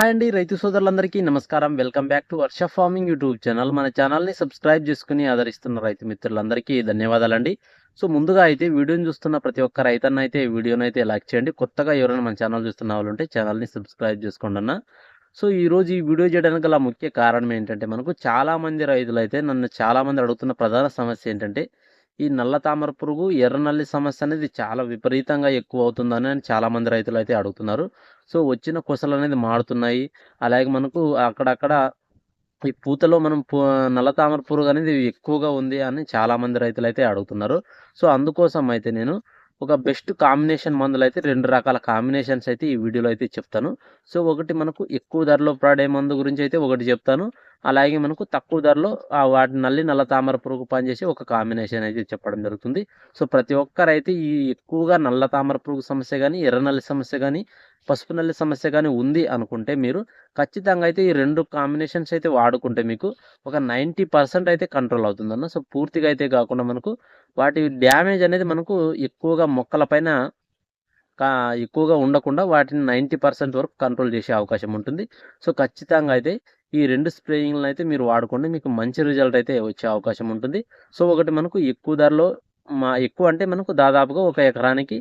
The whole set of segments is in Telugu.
హాయ్ అండి రైతు సోదరులందరికీ నమస్కారం. Welcome back to Varsha farming YouTube channel. మన ఛానల్ని సబ్స్క్రైబ్ చేసుకుని ఆదరిస్తున్న రైతు మిత్రులందరికీ ధన్యవాదాలండి. సో ముందుగా అయితే వీడియోని చూస్తున్న ప్రతి ఒక్క రైతన్న అయితే వీడియోని అయితే లైక్ చేయండి. కొత్తగా ఎవరైనా మన ఛానల్ చూస్తున్న వాళ్ళు ఉంటే ఛానల్ని సబ్స్క్రైబ్ చేసుకోండి అన్న. సో ఈరోజు ఈ వీడియో చేయడానికి గల ముఖ్య కారణం ఏంటంటే మనకు చాలామంది రైతులు అయితే నన్ను చాలామంది అడుగుతున్న ప్రధాన సమస్య ఏంటంటే ఈ నల్ల తామర పురుగు ఎర్ర నల్లి సమస్య అనేది చాలా విపరీతంగా ఎక్కువ అవుతుందని చాలామంది రైతులు అయితే అడుగుతున్నారు. సో వచ్చిన కొసలు అనేది మారుతున్నాయి. అలాగే మనకు అక్కడక్కడ ఈ పూతలో మనం పూ- నల్ల తామర పురుగు అనేది ఎక్కువగా ఉంది అని చాలామంది రైతులు అయితే అడుగుతున్నారు. సో అందుకోసం అయితే నేను ఒక బెస్ట్ కాంబినేషన్ మందులు అయితే రెండు రకాల కాంబినేషన్స్ అయితే ఈ వీడియోలో అయితే చెప్తాను. సో ఒకటి మనకు ఎక్కువ ధరలో పడే మందు గురించి అయితే ఒకటి చెప్తాను. అలాగే మనకు తక్కువ ధరలో ఆ వాటి నల్లి నల్ల తామర పురుగు పనిచేసి ఒక కాంబినేషన్ అయితే చెప్పడం జరుగుతుంది. సో ప్రతి ఒక్కరైతే ఈ ఎక్కువగా నల్ల తామర పురుగు సమస్య కానీ ఎర్ర నల్లి సమస్య కానీ పసుపు నల్లి సమస్య కానీ ఉంది అనుకుంటే మీరు ఖచ్చితంగా అయితే ఈ రెండు కాంబినేషన్స్ అయితే వాడుకుంటే మీకు ఒక నైంటీ పర్సెంట్ అయితే కంట్రోల్ అవుతుందన్న సో పూర్తిగా అయితే కాకుండా మనకు వాటి డ్యామేజ్ అనేది మనకు ఎక్కువగా మొక్కల పైన కా ఎక్కువగా ఉండకుండా వాటిని నైంటీ పర్సెంట్ వరకు కంట్రోల్ చేసే అవకాశం ఉంటుంది. సో ఖచ్చితంగా అయితే ఈ రెండు స్ప్రేయింగ్లను అయితే మీరు వాడుకోండి. మీకు మంచి రిజల్ట్ అయితే వచ్చే అవకాశం ఉంటుంది. సో ఒకటి మనకు ఎక్కువ ధరలో మా ఎక్కువ అంటే మనకు దాదాపుగా ఒక ఎకరానికి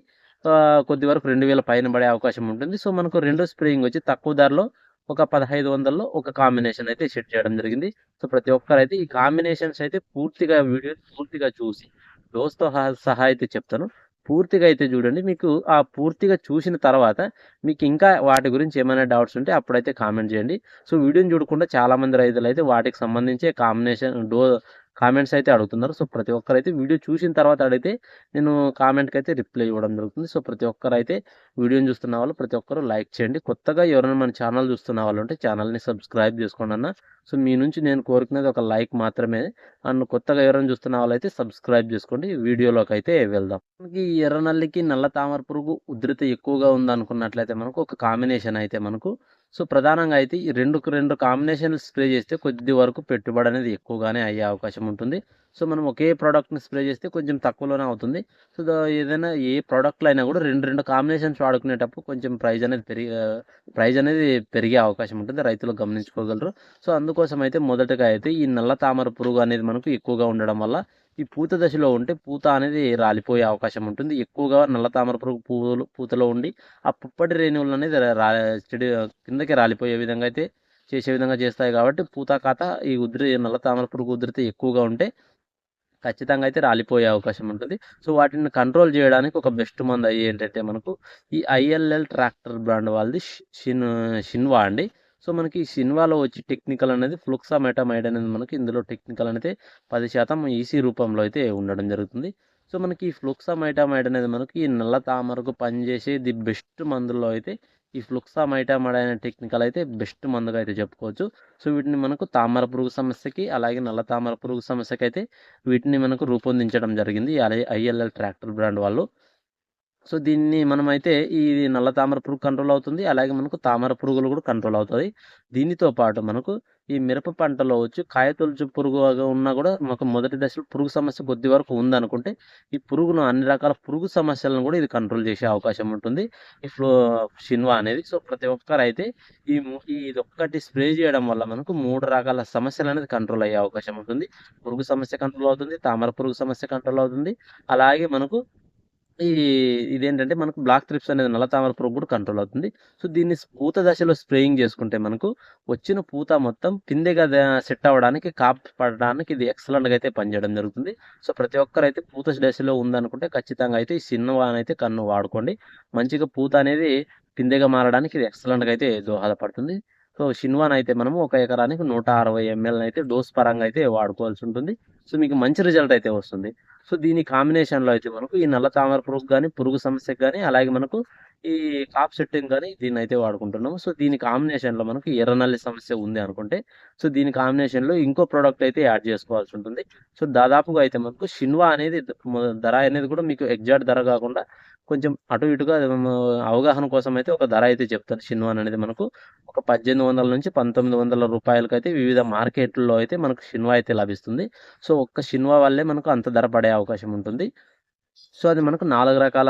కొద్ది వరకు రెండు వేల పైన పడే అవకాశం ఉంటుంది. సో మనకు రెండో స్ప్రేయింగ్ వచ్చి తక్కువ ధరలో ఒక పదహైదు వందల్లో ఒక కాంబినేషన్ అయితే సెట్ చేయడం జరిగింది. సో ప్రతి ఒక్కరు అయితే ఈ కాంబినేషన్స్ అయితే పూర్తిగా వీడియో పూర్తిగా చూసి డోస్తో సహా అయితే చెప్తాను. పూర్తిగా అయితే చూడండి. మీకు ఆ పూర్తిగా చూసిన తర్వాత మీకు ఇంకా వాటి గురించి ఏమైనా డౌట్స్ ఉంటే అప్పుడైతే కామెంట్ చేయండి. సో వీడియోని చూడకుండా చాలా మంది రైతులు అయితే వాటికి సంబంధించి కాంబినేషన్ డో కామెంట్స్ అయితే అడుగుతున్నారు. సో ప్రతి ఒక్కరైతే వీడియో చూసిన తర్వాత అడిగితే నేను కామెంట్కి అయితే రిప్లై ఇవ్వడం జరుగుతుంది. సో ప్రతి ఒక్కరైతే వీడియోని చూస్తున్న వాళ్ళు ప్రతి ఒక్కరు లైక్ చేయండి. కొత్తగా ఎవరైనా మన ఛానల్ చూస్తున్న వాళ్ళు ఉంటే ఛానల్ని సబ్స్క్రైబ్ చేసుకోండి అన్న. సో మీ నుంచి నేను కోరుకునేది ఒక లైక్ మాత్రమే. అండ్ కొత్తగా ఎవరైనా చూస్తున్న వాళ్ళైతే సబ్స్క్రైబ్ చేసుకోండి. వీడియోలోకి అయితే వెళ్దాం. మనకి ఈ ఎర్ర నల్లికి నల్ల తామర పురుగు ఉధృతి ఎక్కువగా ఉందనుకున్నట్లయితే మనకు ఒక కాంబినేషన్ అయితే మనకు సో ప్రధానంగా అయితే ఈ రెండు రెండు కాంబినేషన్లు స్ప్రే చేస్తే కొద్ది వరకు పెట్టుబడి అనేది ఎక్కువగానే అయ్యే అవకాశం ఉంటుంది. సో మనం ఒకే ప్రోడక్ట్ని స్ప్రే చేస్తే కొంచెం తక్కువలోనే అవుతుంది. సో ఏదైనా ఏ ప్రోడక్ట్లు అయినా కూడా రెండు రెండు కాంబినేషన్స్ వాడుకునేటప్పుడు కొంచెం ప్రైజ్ అనేది పెరిగి ప్రైజ్ అనేది పెరిగే అవకాశం ఉంటుంది. రైతులు గమనించుకోగలరు. సో అందుకోసం అయితే మొదటగా అయితే ఈ నల్ల తామర పురుగు అనేది మనకు ఎక్కువగా ఉండడం వల్ల ఈ పూత దశలో ఉంటే పూత అనేది రాలిపోయే అవకాశం ఉంటుంది. ఎక్కువగా నల్ల తామర పురుగు పూలు పూతలో ఉండి ఆ పుప్పటి రేణువులు అనేది రా- చెడు చెడి కిందకి రాలిపోయే విధంగా అయితే చేసే విధంగా చేస్తాయి కాబట్టి పూత కాత ఈ ఉద్రి నల్ల తామర పురుగు ఉధృతి ఎక్కువగా ఉంటే ఖచ్చితంగా అయితే రాలిపోయే అవకాశం ఉంటుంది. సో వాటిని కంట్రోల్ చేయడానికి ఒక బెస్ట్ మందు అయ్యి ఏంటంటే మనకు ఈ ఐఎల్ఎల్ ట్రాక్టర్ బ్రాండ్ వాళ్ళది షిన్ షిన్వా అండి. సో మనకి ఈ వచ్చి టెక్నికల్ అనేది ఫ్లుక్సామెటామైడ్ అనేది మనకి ఇందులో టెక్నికల్ అనేది పది శాతం ఈసీ రూపంలో అయితే ఉండడం జరుగుతుంది. సో మనకి ఈ ఫ్లుక్సామైటామైడ్ అనేది మనకి ఈ నల్ల తామరకు పనిచేసే ది బెస్ట్ మందుల్లో అయితే ఈ ఫ్లుక్సామైటామైడ్ అనే టెక్నికల్ అయితే బెస్ట్ మందుగా అయితే చెప్పుకోవచ్చు. సో వీటిని మనకు తామర పురుగు సమస్యకి అలాగే నల్ల తామర పురుగు సమస్యకి అయితే వీటిని మనకు రూపొందించడం జరిగింది. ఐఎల్ఎల్ ట్రాక్టర్ బ్రాండ్ వాళ్ళు. సో దీన్ని మనమైతే ఈ నల్ల తామర పురుగు కంట్రోల్ అవుతుంది. అలాగే మనకు తామర పురుగులు కూడా కంట్రోల్ అవుతుంది దీనితో పాటు మనకు ఈ మిరప పంటలో వచ్చి కాయతొలుచు పురుగు ఉన్నా కూడా మనకు మొదటి దశలో పురుగు సమస్య కొద్ది వరకు ఉందనుకుంటే ఈ పురుగును అన్ని రకాల పురుగు సమస్యలను కూడా ఇది కంట్రోల్ చేసే అవకాశం ఉంటుంది. ఈ ఫ్లో షిన్వా అనేది. సో ప్రతి ఒక్కరు అయితే ఈ ఇది ఒక్కటి స్ప్రే చేయడం వల్ల మనకు మూడు రకాల సమస్యలు అనేది కంట్రోల్ అయ్యే అవకాశం ఉంటుంది. పురుగు సమస్య కంట్రోల్ అవుతుంది తామర పురుగు సమస్య కంట్రోల్ అవుతుంది. అలాగే మనకు ఈ ఇదేంటంటే మనకు బ్లాక్ త్రిప్స్ అనేది నల్ల తామర పురుగు కూడా కంట్రోల్ అవుతుంది. సో దీన్ని పూత దశలో స్ప్రేయింగ్ చేసుకుంటే మనకు వచ్చిన పూత మొత్తం పిందెగా సెట్ అవ్వడానికి కాపాడడానికి ఇది ఎక్సలెంట్గా అయితే పనిచేయడం జరుగుతుంది. సో ప్రతి ఒక్కరైతే పూత దశలో ఉందనుకుంటే ఖచ్చితంగా అయితే ఈ చిన్నవానైతే అయితే కన్ను వాడుకోండి. మంచిగా పూత అనేది పిందెగా మారడానికి ఇది ఎక్సలెంట్గా అయితే దోహదపడుతుంది. సో షిన్వాన్ అయితే మనము ఒక ఎకరానికి నూట అరవై ఎంఎల్ అయితే డోస్ పరంగా అయితే వాడుకోవాల్సి ఉంటుంది. సో మీకు మంచి రిజల్ట్ అయితే వస్తుంది. సో దీని కాంబినేషన్లో అయితే మనకు ఈ నల్ల తామర పురుగు కానీ పురుగు సమస్యకు కానీ అలాగే మనకు ఈ కాప్ సెట్టింగ్ కానీ దీన్ని అయితే వాడుకుంటున్నాము. సో దీని కాంబినేషన్లో మనకు ఎర్రనల్లి సమస్య ఉంది అనుకుంటే సో దీని కాంబినేషన్లో ఇంకో ప్రోడక్ట్ అయితే యాడ్ చేసుకోవాల్సి ఉంటుంది. సో దాదాపుగా అయితే మనకు షిన్వా అనేది ధర అనేది కూడా మీకు ఎగ్జాక్ట్ ధర కాకుండా కొంచెం అటు ఇటుగా అవగాహన కోసం అయితే ఒక ధర అయితే చెప్తాను షిన్వాన్ అనేది మనకు ఒక పద్దెనిమిది వందల నుంచి పంతొమ్మిది వందల రూపాయలకి అయితే వివిధ మార్కెట్లో అయితే మనకు షిన్వా అయితే లభిస్తుంది. సో ఒక్క షిన్వా వల్లే మనకు అంత ధర పడే అవకాశం ఉంటుంది. సో అది మనకు నాలుగు రకాల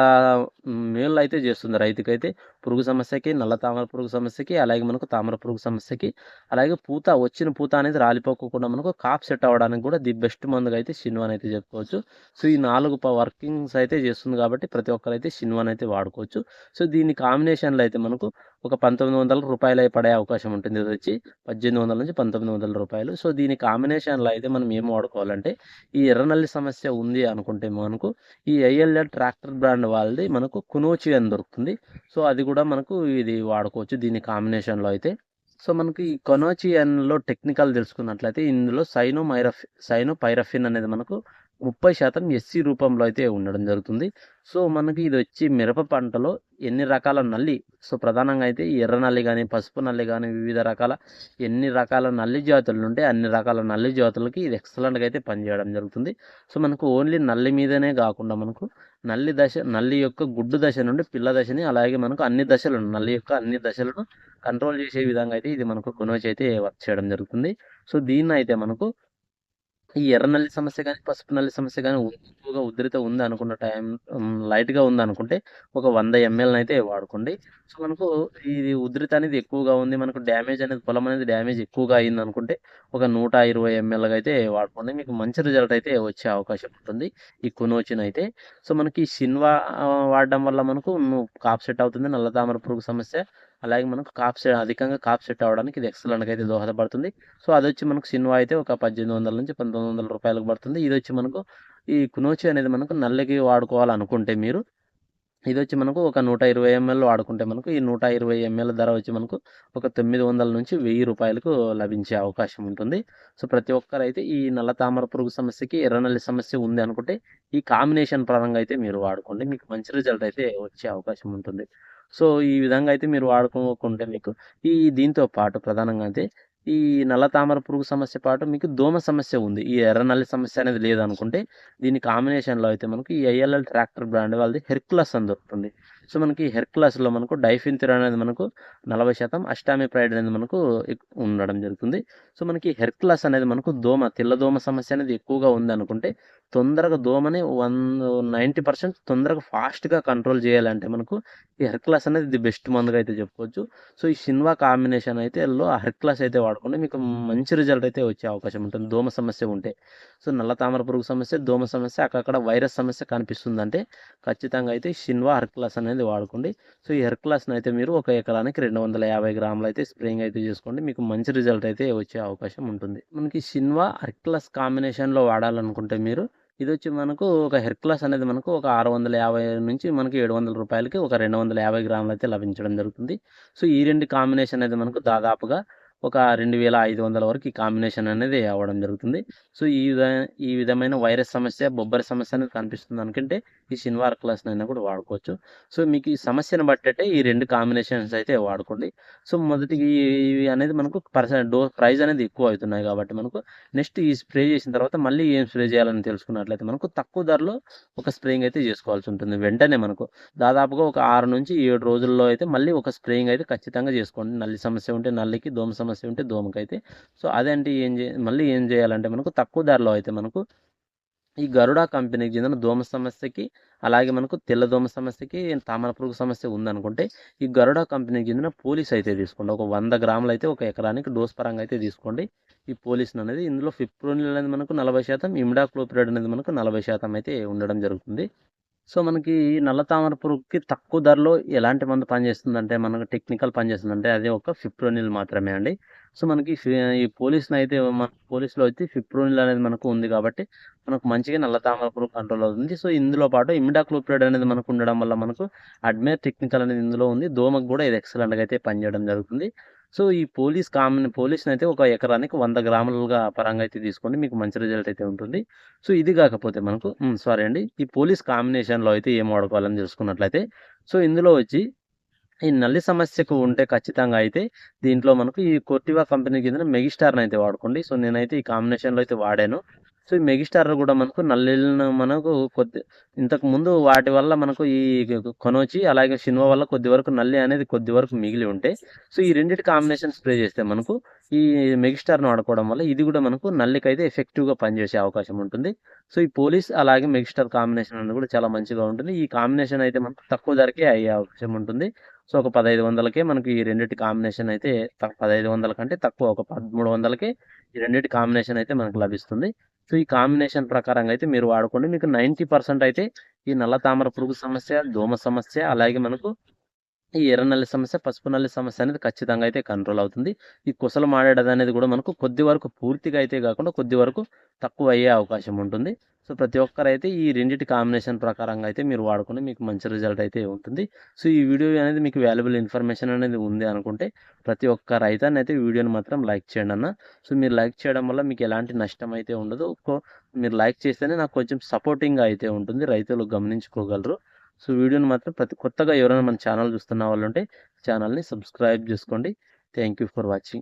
మేళ్ళు అయితే చేస్తుంది రైతుకైతే. పురుగు సమస్యకి నల్ల తామర పురుగు సమస్యకి అలాగే మనకు తామర పురుగు సమస్యకి అలాగే పూత వచ్చిన పూత అనేది రాలిపోకుండా మనకు కాప్ సెట్ అవ్వడానికి కూడా ది బెస్ట్ మందుగా అయితే షిన్వాన్ అయితే చెప్పుకోవచ్చు. సో ఈ నాలుగు వర్కింగ్స్ అయితే చేస్తుంది కాబట్టి ప్రతి ఒక్కరైతే షిన్వాన్ అయితే వాడుకోవచ్చు. సో దీని కాంబినేషన్లో అయితే మనకు ఒక పంతొమ్మిది వందల రూపాయలు పడే అవకాశం ఉంటుంది ఇది వచ్చి పద్దెనిమిది వందల నుంచి పంతొమ్మిది వందల రూపాయలు. సో దీని కాంబినేషన్లో అయితే మనం ఏం వాడుకోవాలంటే ఈ ఎర్రనల్లి సమస్య ఉంది అనుకుంటే మనకు ఈ ఐఎల్ఎల్ ట్రాక్టర్ బ్రాండ్ వాళ్ళది మనకు కునోచి అని దొరుకుతుంది. సో అది కూడా మనకు ఇది వాడుకోవచ్చు. దీని కాంబినేషన్లో అయితే. సో మనకి ఈ కొనోచియన్లో టెక్నికల్ తెలుసుకున్నట్లయితే ఇందులో సైనో మైరఫ్ సైనో పైరఫిన్ అనేది మనకు ముప్పై శాతం ఎస్సీ రూపంలో అయితే ఉండడం జరుగుతుంది. సో మనకి ఇది వచ్చి మిరప పంటలో ఎన్ని రకాల నల్లి సో ప్రధానంగా అయితే ఎర్ర నల్లి కానీ పసుపు నల్లి కానీ వివిధ రకాల ఎన్ని రకాల నల్లి జాతులు ఉంటే అన్ని రకాల నల్లి జాతులకి ఇది ఎక్సలెంట్గా అయితే పనిచేయడం జరుగుతుంది. సో మనకు ఓన్లీ నల్లి మీదనే కాకుండా మనకు నల్లి దశ నల్లి యొక్క గుడ్డు దశ నుండి పిల్ల దశని అలాగే మనకు అన్ని దశలను నల్లి యొక్క అన్ని దశలను కంట్రోల్ చేసే విధంగా అయితే ఇది మనకు కొనవచ్చి అయితే వర్క్ చేయడం జరుగుతుంది. సో దీన్ని అయితే మనకు ఈ ఎర్ర నల్లి సమస్య కానీ పసుపు నల్లి సమస్య కానీ ఎక్కువగా ఉధృత ఉంది అనుకున్న టైం లైట్గా ఉంది అనుకుంటే ఒక వంద ఎంఎల్ అయితే వాడుకోండి. సో మనకు ఇది ఉధృత అనేది ఎక్కువగా ఉంది. మనకు డ్యామేజ్ అనేది పొలం అనేది డ్యామేజ్ ఎక్కువగా అయింది అనుకుంటే ఒక నూట ఇరవై ఎంఎల్గా అయితే వాడుకోండి. మీకు మంచి రిజల్ట్ అయితే వచ్చే అవకాశం ఉంటుంది. ఈ కునోచిన్ అయితే. సో మనకి సిన్వా వాడడం వల్ల మనకు కాప్ సెట్ అవుతుంది. నల్ల తామర పురుగు సమస్య అలాగే మనకు కాప్ సెట్ అధికంగా కాప్ సెట్ అవ్వడానికి ఇది ఎక్సలెంట్గా అయితే దోహదపడుతుంది. సో అది వచ్చి మనకు సిన్వా అయితే ఒక పద్దెనిమిది వందల నుంచి పంతొమ్మిది వందల రూపాయలకు పడుతుంది. ఇది వచ్చి మనకు ఈ కునోచి అనేది మనకు నల్లకి వాడుకోవాలనుకుంటే మీరు ఇది వచ్చి మనకు ఒక నూట ఇరవై ఎంఎల్ వాడుకుంటే మనకు ఈ నూట ఇరవై ఎంఎల్ ధర వచ్చి మనకు ఒక తొమ్మిది వందల నుంచి వెయ్యి రూపాయలకు లభించే అవకాశం ఉంటుంది. సో ప్రతి ఒక్కరైతే ఈ నల్ల తామర పురుగు సమస్యకి ఎర్రనల్లి సమస్య ఉంది అనుకుంటే ఈ కాంబినేషన్ పరంగా అయితే మీరు వాడుకోండి. మీకు మంచి రిజల్ట్ అయితే వచ్చే అవకాశం ఉంటుంది. సో ఈ విధంగా అయితే మీరు వాడుకోకుంటే మీకు ఈ దీంతో పాటు ప్రధానంగా అయితే ఈ నల్ల తామర పురుగు సమస్య పాటు మీకు దోమ సమస్య ఉంది. ఈ ఎర్ర నల్లి సమస్య అనేది లేదనుకుంటే దీని కాంబినేషన్లో అయితే మనకు ఈ ఐఎల్ఎల్ ట్రాక్టర్ బ్రాండ్ వాళ్ళది హెర్క్లస్ అని దొరుకుతుంది. సో మనకి హెర్క్లస్లో మనకు డైఫిన్థిర్ అనేది మనకు నలభై శాతం అష్టామి ప్రైడ్ అనేది మనకు ఉండడం జరుగుతుంది. సో మనకి హెర్క్లస్ అనేది మనకు దోమ తెల్ల దోమ సమస్య అనేది ఎక్కువగా ఉంది అనుకుంటే తొందరగా దోమని వన్ నైంటీ పర్సెంట్ తొందరగా ఫాస్ట్గా కంట్రోల్ చేయాలంటే మనకు ఈ హెర్క్లాస్ అనేది ది బెస్ట్ మందుగా అయితే చెప్పుకోవచ్చు. సో ఈ షిన్వా కాంబినేషన్ అయితే లో ఆ హెర్క్లాస్ అయితే వాడుకుంటే మీకు మంచి రిజల్ట్ అయితే వచ్చే అవకాశం ఉంటుంది. దోమ సమస్య ఉంటే. సో నల్ల తామర పురుగు సమస్య దోమ సమస్య అక్కడక్కడ వైరస్ సమస్య కనిపిస్తుందంటే ఖచ్చితంగా అయితే షిన్వా హెర్క్లాస్ అనేది వాడుకోండి. సో ఈ హెర్క్లాస్ని అయితే మీరు ఒక ఎకరానికి రెండు వందల యాభై గ్రాములు అయితే స్ప్రేయింగ్ అయితే చేసుకోండి. మీకు మంచి రిజల్ట్ అయితే వచ్చే అవకాశం ఉంటుంది. మనకి షిన్వా హెర్క్లాస్ కాంబినేషన్లో వాడాలనుకుంటే మీరు ఇది వచ్చి మనకు ఒక హెర్క్లాస్ అనేది మనకు ఒక ఆరు వందల యాభై నుంచి మనకి ఏడు వందల రూపాయలకి ఒక రెండు వందల యాభై గ్రాములు అయితే లభించడం జరుగుతుంది. సో ఈ రెండు కాంబినేషన్ అనేది మనకు దాదాపుగా ఒక రెండు వేల ఐదు వందల వరకు ఈ కాంబినేషన్ అనేది అవ్వడం జరుగుతుంది. సో ఈ విధ ఈ విధమైన వైరస్ సమస్య బొబ్బరి సమస్య అనేది కనిపిస్తుంది అనుకుంటే ఈ సిన్వార్ క్లాస్ అయినా కూడా వాడుకోవచ్చు. సో మీకు ఈ సమస్యను బట్టేటే ఈ రెండు కాంబినేషన్స్ అయితే వాడుకోండి. సో మొదటి ఇవి అనేది మనకు పర్సన్ డో ప్రైస్ అనేది ఎక్కువ అవుతున్నాయి కాబట్టి మనకు నెక్స్ట్ ఈ స్ప్రే చేసిన తర్వాత మళ్ళీ ఏం స్ప్రే చేయాలని తెలుసుకున్నట్లయితే మనకు తక్కువ ధరలో ఒక స్ప్రేయింగ్ అయితే చేసుకోవాల్సి ఉంటుంది. వెంటనే మనకు దాదాపుగా ఒక ఆరు నుంచి ఏడు రోజుల్లో అయితే మళ్ళీ ఒక స్ప్రేయింగ్ అయితే ఖచ్చితంగా చేసుకోండి. నల్లి సమస్య ఉంటే నల్లికి దోమ సమస్య సమస్య ఉంటే దోమకైతే. సో అదేంటి? ఏం చే మళ్ళీ ఏం చేయాలంటే మనకు తక్కువ ధరలో అయితే మనకు ఈ గరుడ కంపెనీకి చెందిన దోమ సమస్యకి అలాగే మనకు తెల్ల దోమ సమస్యకి తామర పురుగు సమస్య ఉందనుకుంటే ఈ గరుడ కంపెనీకి చెందిన పోలీస్ అయితే తీసుకోండి. ఒక వంద గ్రాములు అయితే ఒక ఎకరానికి డోస్ పరంగా అయితే తీసుకోండి. ఈ పోలీస్ అనేది ఇందులో ఫిప్రోనిల్ అనేది మనకు నలభై శాతం ఇమిడాక్లోపిరైడ్ అనేది మనకు నలభై శాతం అయితే ఉండడం జరుగుతుంది. సో మనకి నల్ల తామర పురుగుకి తక్కువ ధరలో ఎలాంటి మందు పనిచేస్తుందంటే మనకు టెక్నికల్ పనిచేస్తుందంటే అది ఒక ఫిప్రోనిల్ మాత్రమే అండి. సో మనకి ఈ పోలీస్ని అయితే మన పోలీస్లో అయితే ఫిప్రోనిల్ అనేది మనకు ఉంది కాబట్టి మనకు మంచిగా నల్ల తామర పురుగు కంట్రోల్ అవుతుంది. సో ఇందులో పాటు ఇమిడాక్లోప్రైడ్ అనేది మనకు ఉండడం వల్ల మనకు అడ్మేర్ టెక్నికల్ అనేది ఇందులో ఉంది. దోమకు కూడా ఇది ఎక్సలెంట్గా అయితే పనిచేయడం జరుగుతుంది. సో ఈ పోలీస్ కామన్ పోలీస్ని అయితే ఒక ఎకరానికి వంద గ్రాములుగా పరంగా అయితే తీసుకోండి. మీకు మంచి రిజల్ట్ అయితే ఉంటుంది. సో ఇది కాకపోతే మనకు సారీ అండి ఈ పోలీస్ కాంబినేషన్లో అయితే ఏం వాడుకోవాలని తెలుసుకున్నట్లయితే సో ఇందులో వచ్చి ఈ నల్లి సమస్యకు ఉంటే ఖచ్చితంగా అయితే దీంట్లో మనకు ఈ కొట్టివా కంపెనీ కింద మెగిస్టార్ని అయితే వాడుకోండి. సో నేనైతే ఈ కాంబినేషన్లో అయితే వాడాను. సో ఈ మెగిస్టార్ కూడా మనకు నల్లిలను మనకు కొద్ది ఇంతకు ముందు వాటి వల్ల మనకు ఈ కొనొచ్చి అలాగే సినిమా వల్ల కొద్ది వరకు నల్లి అనేది కొద్ది వరకు మిగిలి ఉంటే సో ఈ రెండింటి కాంబినేషన్ స్ప్రే చేస్తే మనకు ఈ మెగిస్టార్ను వాడుకోవడం వల్ల ఇది కూడా మనకు నల్లికైతే ఎఫెక్టివ్గా పనిచేసే అవకాశం ఉంటుంది. సో ఈ పోలీస్ అలాగే మెగిస్టార్ కాంబినేషన్ అనేది కూడా చాలా మంచిగా ఉంటుంది. ఈ కాంబినేషన్ అయితే మనకు తక్కువ ధరకే అయ్యే అవకాశం ఉంటుంది. సో ఒక పదహైదు వందలకే మనకి ఈ రెండింటి కాంబినేషన్ అయితే పదహైదు వందల కంటే తక్కువ ఒక పదమూడు వందలకే ఈ రెండింటి కాంబినేషన్ అయితే మనకు లభిస్తుంది. సో ఈ కాంబినేషన్ ప్రకారంగా అయితే మీరు వాడుకోండి. మీకు నైంటీ పర్సెంట్ అయితే ఈ నల్ల తామర పురుగు సమస్య దోమ సమస్య అలాగే మనకు ఈ ఎర్ర నల్లి సమస్య పసుపు నల్లి సమస్య అనేది ఖచ్చితంగా అయితే కంట్రోల్ అవుతుంది. ఈ కుసలు మాడేది అనేది కూడా మనకు కొద్ది వరకు పూర్తిగా అయితే కాకుండా కొద్ది వరకు తక్కువ అయ్యే అవకాశం ఉంటుంది. సో ప్రతి ఒక్కరైతే ఈ రెండింటి కాంబినేషన్ ప్రకారంగా అయితే మీరు వాడుకుని మీకు మంచి రిజల్ట్ అయితే ఉంటుంది. సో ఈ వీడియో అనేది మీకు వాల్యుబుల్ ఇన్ఫర్మేషన్ అనేది ఉంది అనుకుంటే ప్రతి ఒక్క రైతాన్ని అయితే వీడియోని మాత్రం లైక్ చేయండి అన్న. సో మీరు లైక్ చేయడం వల్ల మీకు ఎలాంటి నష్టం అయితే ఉండదు. మీరు లైక్ చేస్తేనే నాకు కొంచెం సపోర్టింగ్గా అయితే ఉంటుంది. రైతులు గమనించుకోగలరు. సో వీడియోని మాత్రం ప్రతి కొత్తగా ఎవరైనా మన ఛానల్ చూస్తున్న వాళ్ళు ఉంటే ఛానల్ని సబ్స్క్రైబ్ చేసుకోండి. Thank you for watching.